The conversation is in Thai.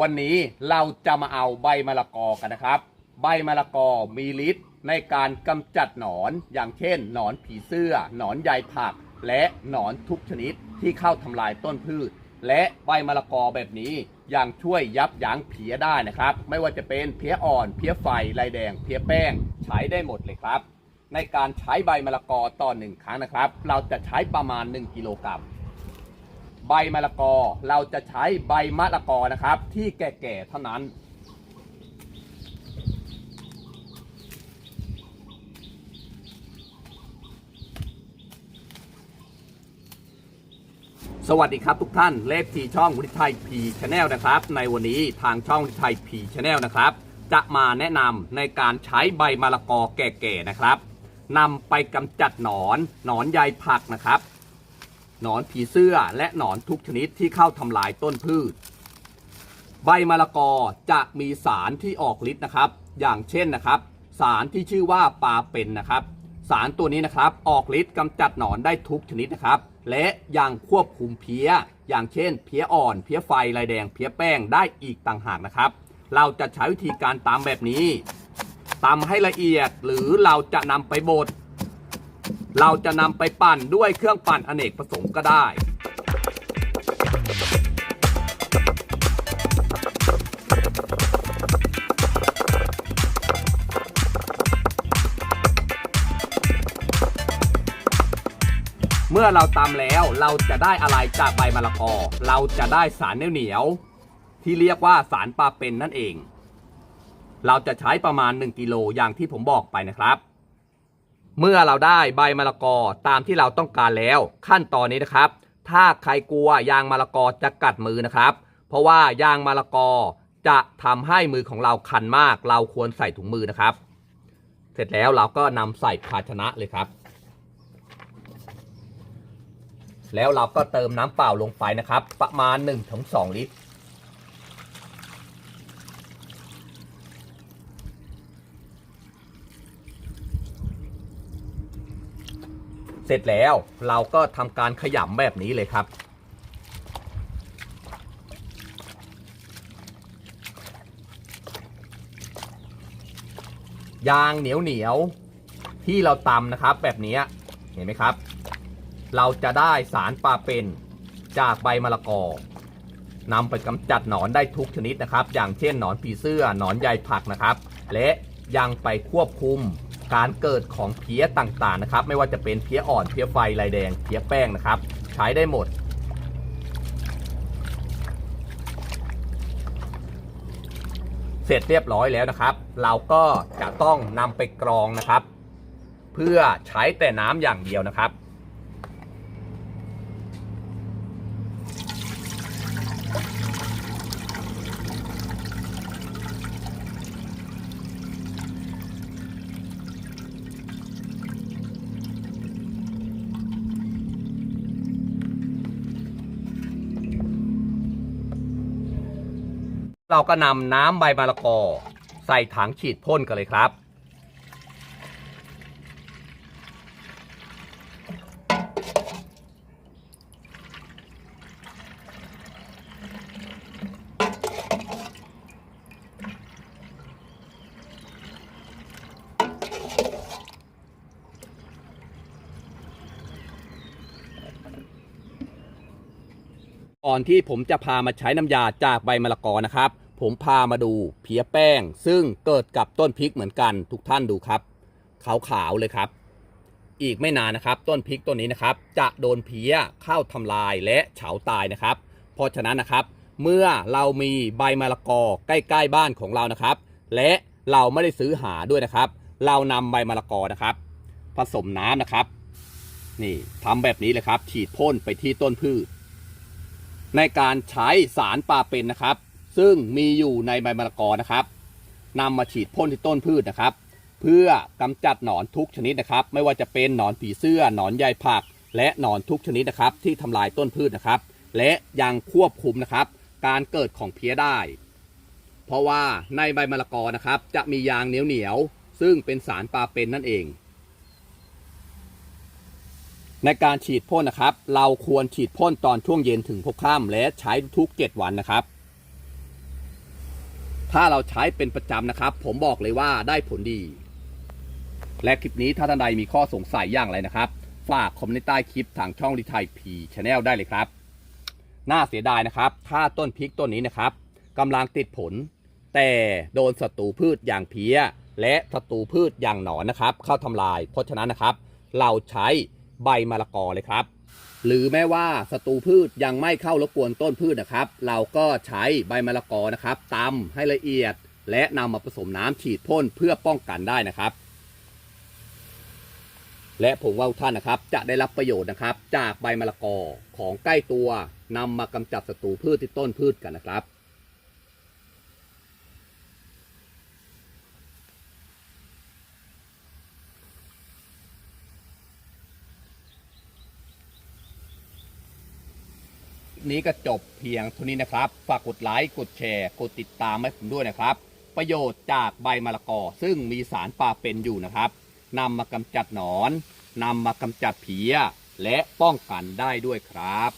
วันนี้เราจะมาเอาใบมะละกอกันนะครับ ใบมะละกอมีฤทธิ์ในการกำจัดหนอน อย่างเช่น หนอนผีเสื้อ หนอนใยผัก และหนอนทุกชนิดที่เข้าทำลายต้นพืช และใบมะละกอแบบนี้ยังช่วยยับยั้งเพี้ยได้นะครับ ไม่ว่าจะเป็นเพี้ยอ่อน เพี้ยไฟลายแดง เพี้ยแป้ง ใช้ได้หมดเลยครับ ในการใช้ใบมะละกอต่อหนึ่งครั้งนะครับ เราจะใช้ประมาณ 1 กิโลกรัม ใบมะละกอ เราจะใช้ใบมะละกอนะครับ ที่แก่ๆเท่านั้น สวัสดีครับทุกท่านเลขที่ช่องวิทยไทยพีชาแนลนะครับ ในวันนี้ทางช่องวิทยไทยพีชาแนลนะครับ จะมาแนะนำในการใช้ใบมะละกอแก่ๆนะครับนำไปกำจัดหนอน หนอนใยผักนะครับ หนอนผีเสื้อและหนอนทุกชนิดที่เข้าทำลายต้นพืช ใบมะละกอจะมีสารที่ออกฤทธิ์นะครับ อย่างเช่นนะครับ สารที่ชื่อว่าปาเป็นนะครับ สารตัวนี้นะครับออกฤทธิ์กำจัดหนอนได้ทุกชนิดนะครับ และยังควบคุมเพี้ย อย่างเช่น เพี้ยอ่อน เพี้ยไฟลายแดง เพี้ยแป้งได้อีกต่างหากนะครับ เราจะใช้วิธีการตามแบบนี้ตำให้ละเอียดหรือเราจะนำไปบด เราจะนำไปปั่นด้วยเครื่องปั่นอเนกประสงค์ก็ได้เมื่อเราตำแล้วเราจะได้อะไรจากใบมะละกอ เราจะได้สารเหนียวๆที่เรียกว่าสารปาเป็นนั่นเอง เราจะใช้ประมาณ 1 กิโลอย่างที่ผมบอกไปนะครับ เมื่อเราได้ใบมะละกอตามที่เราต้องการแล้ว ขั้นตอนนี้นะครับ ถ้าใครกลัวยางมะละกอจะกัดมือนะครับ เพราะว่ายางมะละกอจะทำให้มือของเราคันมาก เราควรใส่ถุงมือนะครับ เสร็จแล้วเราก็นำใส่ภาชนะเลยครับ แล้วเราก็เติมน้ำเปล่าลงไปนะครับ ประมาณ1-2ลิตร เสร็จแล้วเราก็ทำการขยำแบบนี้เลยครับยางเหนียวเหนียวๆที่เราตำนะครับแบบนี้เห็นไหมครับ เราจะได้สารปลาเป็นจากใบมะละกอนำไปกำจัดหนอนได้ทุกชนิดนะครับ อย่างเช่นหนอนผีเสื้อหนอนใยผักนะครับ และยังไปควบคุม การเกิดของเพี้ยต่างๆนะครับ ไม่ว่าจะเป็นเพี้ยอ่อนเพี้ยไฟลายแดงเพี้ยแป้งนะครับ ใช้ได้หมด เสร็จเรียบร้อยแล้วนะครับ เราก็จะต้องนำไปกรองนะครับ เพื่อใช้แต่น้ำอย่างเดียวนะครับ เราก็นำน้ำใบมะละกอ ใส่ถังฉีดพ่นกันเลยครับ ก่อนที่ผมจะพามาใช้น้ำยาจากใบมะละกอนะครับ ผมพามาดูเพี้ยแป้ง ซึ่งเกิดกับต้นพริกเหมือนกันทุกท่านดูครับขาวๆเลยครับ อีกไม่นานนะครับต้นพริกต้นนี้นะครับ จะโดนเพี้ยเข้าทำลายและเฉาตายนะครับ เพราะฉะนั้นนะครับ เมื่อเรามีใบมะละกอใกล้ ๆ บ้านของเรานะครับ และเราไม่ได้ซื้อหาด้วยนะครับ เรานำใบมะละกอนะครับ ผสมน้ำนะครับ นี่ทำแบบนี้เลยครับ ฉีดพ่นไปที่ต้นพืช ในการใช้สารปาเป็นนะครับ ซึ่งมีอยู่ในใบมะละกอนะครับนำมาฉีดพ่นที่ต้นพืชนะครับ เพื่อกำจัดหนอนทุกชนิดนะครับ ไม่ว่าจะเป็นหนอนผีเสื้อหนอนใยผัก และหนอนทุกชนิดนะครับ ที่ทำลายต้นพืชนะครับ และยังควบคุมนะครับ การเกิดของเพี้ยได้ เพราะว่าในใบมะละกอนะครับ จะมียางเหนียวเหนียวๆซึ่งเป็นสารปาเป็นนั่นเอง ในการฉีดพ่นนะครับ เราควรฉีดพ่นตอนช่วงเย็นถึงพบค่ำและใช้ทุก 7 วันนะครับ ถ้าเราใช้เป็นประจำนะครับ ผมบอกเลยว่าได้ผลดี และคลิปนี้ถ้าท่านใดมีข้อสงสัยอย่างไรนะครับ ฝากคอมเมนต์ใต้คลิปทางช่องรีไทยพีชแนลได้เลยครับ น่าเสียดายนะครับ ถ้าต้นพริกต้นนี้นะครับกำลังติดผล แต่โดนศัตรูพืชอย่างเพี้ย และศัตรูพืชอย่างหนอนนะครับ เข้าทำลาย เพราะฉะนั้นนะครับ เราใช้ ใบมะละกอเลยครับ หรือแม้ว่าศัตรูพืชยังไม่เข้ารบกวนต้นพืชนะครับ เราก็ใช้ใบมะละกอนะครับตำให้ละเอียด และนำมาผสมน้ำฉีดพ่นเพื่อป้องกันได้นะครับ และผมว่าท่านนะครับจะได้รับประโยชน์นะครับ จากใบมะละกอของใกล้ตัวนำมากำจัดศัตรูพืชที่ต้นพืชกันนะครับ นี้ก็จบเพียงเท่านี้นะครับ ฝากกดไลค์กดแชร์กดติดตามให้ผมด้วยนะครับ ประโยชน์จากใบมะละกอซึ่งมีสารปาเป็นอยู่นะครับนำมากำจัดหนอนนำมากำจัดผีและป้องกันได้ด้วยครับ